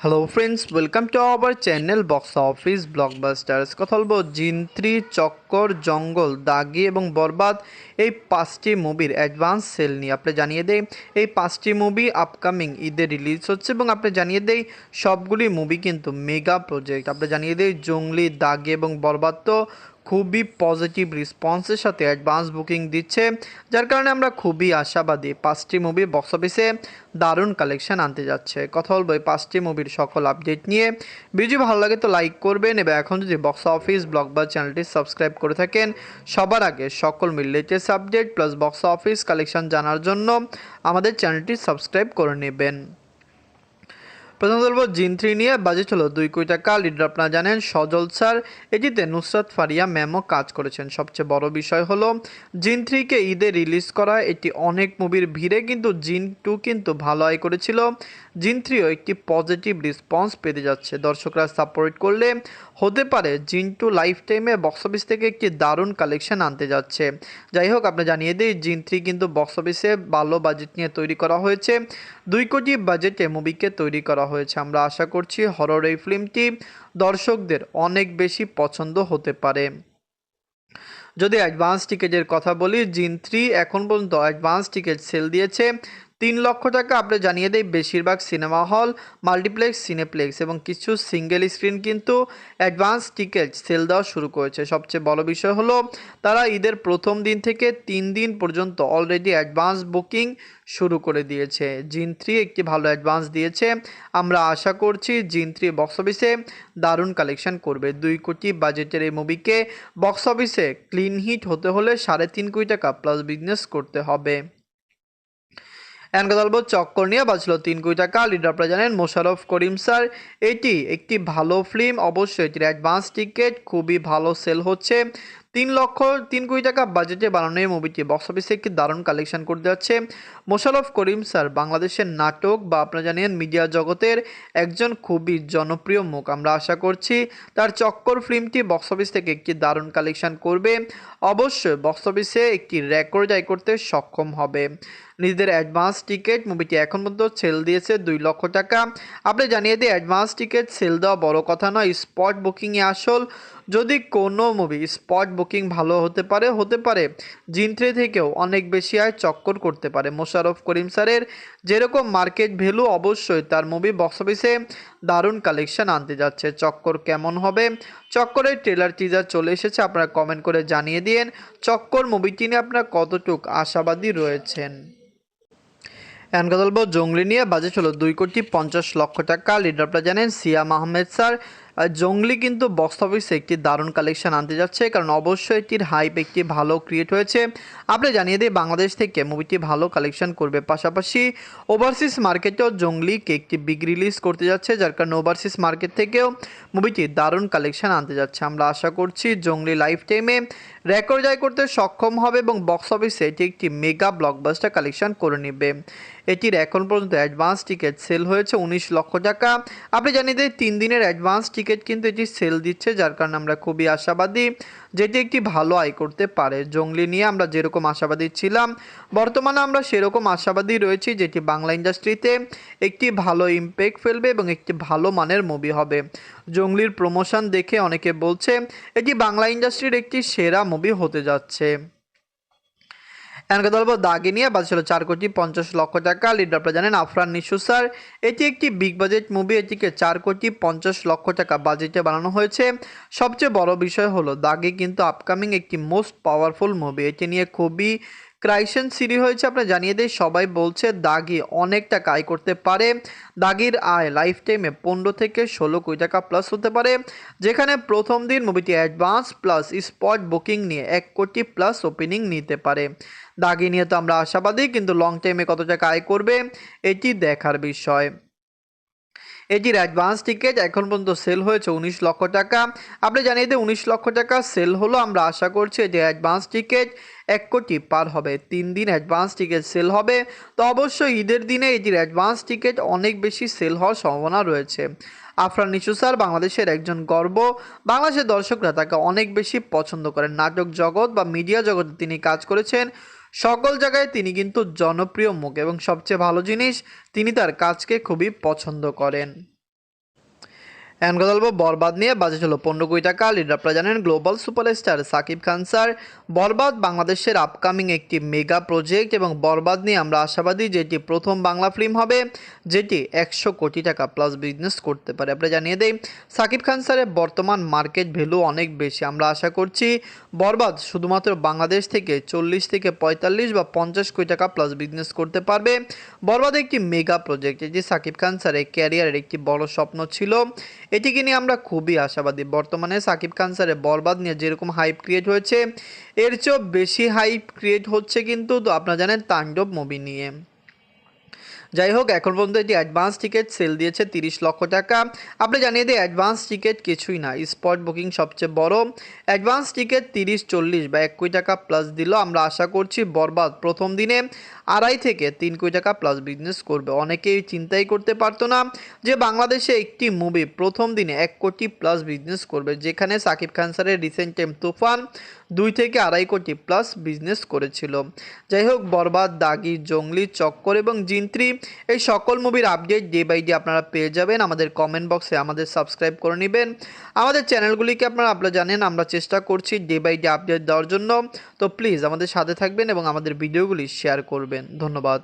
Hello friends welcome to our channel box office blockbusters কথা বলব জিন্ত্রি, চক্কর, জঙ্গল, দাগি এবং বরবাদ এই পাঁচটি মুভির অ্যাডভান্স সেল নিয়ে। আপনি জানিয়ে দেই, এই পাঁচটি মুভি আপকামিং ঈদে রিলিজ হচ্ছে এবং আপনি জানিয়ে দেই, সবগুলি মুভি কিন্তু মেগা প্রজেক্ট আপনি জানিয়ে দেই, জঙ্গলি, দাগি এবং বরবাদ তো খুবই পজিটিভ রেসপন্সের সাথে অ্যাডভান্স বুকিং দিচ্ছে, যার কারণে আমরা খুবই আশাবাদী। পাঁচটি মুভি বক্স অফিসে দারুণ কালেকশন আনতে যাচ্ছে। কথা বলব এই পাঁচটি মুভির সকল আপডেট নিয়ে। ভিডিও ভালো লাগে তো লাইক করবেন এবং এখন যদি বক্স অফিস ব্লগ বা চ্যানেলটি সাবস্ক্রাইব করে থাকেন, সবার আগে সকল মিল latest update plus box office collection জানার জন্য আমাদের চ্যানেলটি সাবস্ক্রাইব করে নেবেন। প্রথম বলব জিন থ্রি নিয়ে বাজেট হলো দুই কোটি টাকা। লিডার আপনারা জানেন সজল স্যার। এটিতে নুসরাত ফারিয়া ম্যামও কাজ করেছেন। সবচেয়ে বড় বিষয় হলো জিন থ্রিকে ঈদে রিলিজ করা এটি অনেক মুভির ভিড়ে কিন্তু জিন টু কিন্তু ভালো আয় করেছিল। জিন থ্রিও একটি পজিটিভ রেসপন্স পেতে যাচ্ছে। দর্শকরা সাপোর্ট করলে হতে পারে জিন টু লাইফ টাইমে বক্স অফিস থেকে একটি দারুণ কালেকশন আনতে যাচ্ছে। যাই হোক আপনি জানিয়ে দিই জিন থ্রি কিন্তু বক্স অফিসে ভালো বাজেট নিয়ে তৈরি করা হয়েছে। দুই কোটি বাজেটে মুভিকে তৈরি করা হয়েছে। আমরা আশা করছি হরর এই ফিল্মটি দর্শকদের অনেক বেশি পছন্দ হতে পারে। যদি অ্যাডভান্স টিকেটের কথা বলি জিন থ্রি এখন পর্যন্ত অ্যাডভান্স টিকেট সেল দিয়েছে তিন লক্ষ টাকা আপনি জানিয়ে দেয় বেশিরভাগ সিনেমা হল, মাল্টিপ্লেক্স, সিনেপ্লেক্স এবং কিছু সিঙ্গেল স্ক্রিন কিন্তু অ্যাডভান্স টিকিট সেল দেওয়া শুরু করেছে। সবচেয়ে বড় বিষয় হলো, তারা ঈদের প্রথম দিন থেকে তিন দিন পর্যন্ত অলরেডি অ্যাডভান্স বুকিং শুরু করে দিয়েছে। জিন থ্রি একটি ভালো অ্যাডভান্স দিয়েছে। আমরা আশা করছি জিন থ্রি বক্স অফিসে দারুণ কালেকশন করবে। দুই কোটি বাজেটের এই মুভিকে বক্স অফিসে ক্লিন হিট হতে হলে সাড়ে তিন কোটি টাকা প্লাস বিজনেস করতে হবে। কথা চক্কর নিয়ে বাঁচল তিন কোটি টাকা। লিডার আপনারা জানেন মোশারফ করিম, স্যার, এটি একটি ভালো ফিল্ম। অবশ্যই এটির অ্যাডভান্স টিকিট খুবই ভালো সেল হচ্ছে। তিন লক্ষ তিন কোটি টাকা বাজেটে বানানো এই মুভিটি বক্স অফিসে একটি দারুণ কালেকশন করতে যাচ্ছে মোশারফ করিম স্যার, বাংলাদেশের নাটক বা আপনারা জানেন মিডিয়া জগতের একজন খুবই জনপ্রিয় মুখ। আমরা আশা করছি তার চক্কর ফিল্মটি বক্স অফিস থেকে একটি দারুণ কালেকশন করবে। অবশ্যই বক্স অফিসে একটি রেকর্ড আয় করতে সক্ষম হবে। নিজেদের অ্যাডভান্স টিকিট মুভিটি এখন পর্যন্ত সেল দিয়েছে দুই লক্ষ টাকা। আপনি জানিয়ে দিই অ্যাডভান্স টিকিট সেল দেওয়া বড় কথা নয় স্পট বুকিংয়ে আসল যদি কোনো মুভি স্পট বুকিং ভালো হতে পারে হতে পারে। জিনথ্রে থেকেও অনেক বেশি আয় চক্কর করতে পারে। মোশারফ করিম স্যারের যেরকম মার্কেট ভ্যালু অবশ্যই তার মুভি বক্স অফিসে দারুণ কালেকশন আনতে যাচ্ছে। চক্কর কেমন হবে? চক্করের ট্রেলার টিজার চলে এসেছে, আপনারা কমেন্ট করে জানিয়ে দিন চক্কর মুভিটি নিয়ে আপনারা কতটুক আশাবাদী রয়েছেন? এখন কথা বলব জঙ্গলি নিয়ে বাজেট হলো দুই কোটি পঞ্চাশ লক্ষ টাকা। লিডার আপনারা জানেন, সিয়াম আহমেদ স্যার। জঙ্গলি কিন্তু বক্স অফিসে একটি দারুণ কালেকশন আনতে যাচ্ছে, কারণ অবশ্যই এটির হাইপ একটি ভালো ক্রিয়েট হয়েছে। আপনি জানিয়ে দিই, বাংলাদেশ থেকে মুভিটি ভালো কালেকশন করবে। পাশাপাশি ওভারসিজ মার্কেটেও জঙ্গলিকে একটি বিগ রিলিজ করতে যাচ্ছে, যার কারণে ওভারসিজ মার্কেট থেকেও মুভিটি দারুণ কালেকশন আনতে যাচ্ছে। আমরা আশা করছি জঙ্গলি লাইফ টাইমে রেকর্ড জয় করতে সক্ষম হবে এবং বক্স অফিসে এটি একটি মেগা ব্লকবাস্টার কালেকশন করে নেবে। এটির এখন পর্যন্ত অ্যাডভান্স টিকিট সেল হয়েছে উনিশ লক্ষ টাকা। আপনি জানিয়ে দিই, তিন দিনের অ্যাডভান্স টিকিট কিন্তু এটি সেল দিচ্ছে, যার কারণে আমরা খুবই আশাবাদী যেটি একটি ভালো আয় করতে পারে। জঙ্গলি নিয়ে আমরা যেরকম আশাবাদী ছিলাম, বর্তমানে আমরা সেরকম আশাবাদী রয়েছি যেটি বাংলা ইন্ডাস্ট্রিতে একটি ভালো ইম্প্যাক্ট ফেলবে এবং একটি ভালো মানের মুভি হবে। জঙ্গলির প্রমোশন দেখে অনেকে বলছে, এটি বাংলা ইন্ডাস্ট্রির একটি সেরা মুভি হতে যাচ্ছে। এনকে দলব দাগে নিয়ে বাজছিল চার কোটি পঞ্চাশ লক্ষ টাকা। লিডার আপনারা জানেন আফরান নিশু, স্যার। এটি একটি বিগ বাজেট মুভি এটিকে চার কোটি পঞ্চাশ লক্ষ টাকা বাজেটে বানানো হয়েছে। সবচেয়ে বড় বিষয় হলো, দাগে কিন্তু আপকামিং একটি মোস্ট পাওয়ারফুল মুভি এটি নিয়ে খুবই ক্রাইশন সিরি হয়েছে, আপনার জানিয়ে দেয় সবাই বলছে দাগি অনেক টাকা আয় করতে পারে। দাগির আয় লাইফ টাইমে পনেরো থেকে ষোলো কোটি টাকা প্লাস হতে পারে। যেখানে প্রথম দিন মুভিটি অ্যাডভান্স প্লাস স্পট বুকিং নিয়ে এক কোটি প্লাস ওপেনিং নিতে পারে। দাগি নিয়ে তো আমরা আশাবাদী, কিন্তু লং টাইমে কত টাকা আয় করবে, এটি দেখার বিষয়। এটির অ্যাডভান্স টিকিট এখন পর্যন্ত সেল হয়েছে উনিশ লক্ষ টাকা। আপনি জানিয়ে দিই উনিশ লক্ষ টাকা সেল হলো, আমরা আশা করছি যে অ্যাডভান্স টিকিট এক কোটি পার হবে। তিন দিন অ্যাডভান্স টিকিট সেল হবে। তো অবশ্যই ঈদের দিনে এটির অ্যাডভান্স টিকিট অনেক বেশি সেল হওয়ার সম্ভাবনা রয়েছে। আফরান নিশু স্যার বাংলাদেশের একজন গর্ব। বাংলাদেশের দর্শকরা তাকে অনেক বেশি পছন্দ করেন। নাটক জগৎ বা মিডিয়া জগতে তিনি কাজ করেছেন। সকল জায়গায় তিনি কিন্তু জনপ্রিয় মুখ এবং সবচেয়ে ভালো জিনিস, তিনি তার কাজকে খুবই পছন্দ করেন। এখন বরবাদ নিয়ে বাজেট হলো পনেরো কোটি টাকা লিডার আপনারা জানেন global superstar Shakib Khan sir. Borbaad বাংলাদেশের আপকামিং একটি মেগা প্রজেক্ট এবং বরবাদ নিয়ে আমরা আশাবাদী যেটি প্রথম বাংলা ফিল্ম হবে, যেটি একশো কোটি টাকা প্লাস বিজনেস করতে পারে। আমরা জানিয়ে দেই, সাকিব খান স্যারের বর্তমান মার্কেট ভ্যালু অনেক বেশি। আমরা আশা করছি, বরবাদ শুধুমাত্র বাংলাদেশ থেকে চল্লিশ থেকে পঁয়তাল্লিশ বা পঞ্চাশ কোটি টাকা প্লাস বিজনেস করতে পারবে। বরবাদ একটি মেগা প্রজেক্ট এটি সাকিব খান স্যারের ক্যারিয়ারের একটি বড় স্বপ্ন ছিল। এটিকে নিয়ে আমরা খুবই আশাবাদী। বর্তমানে সাকিব খান স্যারের বরবাদ নিয়ে যেরকম হাইপ ক্রিয়েট হয়েছে, এর চেয়েও বেশি হাইপ ক্রিয়েট হচ্ছে কিন্তু তো আপনারা জানেন তাণ্ডব মুভি নিয়ে। যাই হোক এখন পর্যন্ত এটি অ্যাডভান্স টিকিট সেল দিয়েছে তিরিশ লক্ষ টাকা। আপনি জানিয়ে দিই অ্যাডভান্স টিকিট কিছুই না স্পট বুকিং সবচেয়ে বড়। অ্যাডভান্স টিকিট তিরিশ চল্লিশ বা এক কোটি টাকা প্লাস দিল। আমরা আশা করছি বরবাদ প্রথম দিনে। আড়াই থেকে তিন কোটি টাকা প্লাস বিজনেস করবে। অনেকেই চিন্তাই করতে পারতো না যে বাংলাদেশে একটি মুভি প্রথম দিনে এক কোটি প্লাস বিজনেস করবে, যেখানে সাকিব খান স্যারের রিসেন্ট টাইম তুফান দুই থেকে আড়াই কোটি প্লাস বিজনেস করেছিল। যাই হোক বরবাদ, দাগি, জঙ্গলি, চক্কর এবং জিন্ত্রি এই সকল মুভির আপডেট ডে বাই ডে আপনারা পেয়ে যাবেন। আমাদের কমেন্ট বক্সে আমাদের সাবস্ক্রাইব করে নেবেন। আমাদের চ্যানেলগুলিকে আপনারা আপনারা জানেন, আমরা চেষ্টা করছি ডে বাই ডে আপডেট দেওয়ার জন্য। তো প্লিজ আমাদের সাথে থাকবেন এবং আমাদের ভিডিওগুলি শেয়ার করবেন। ধন্যবাদ।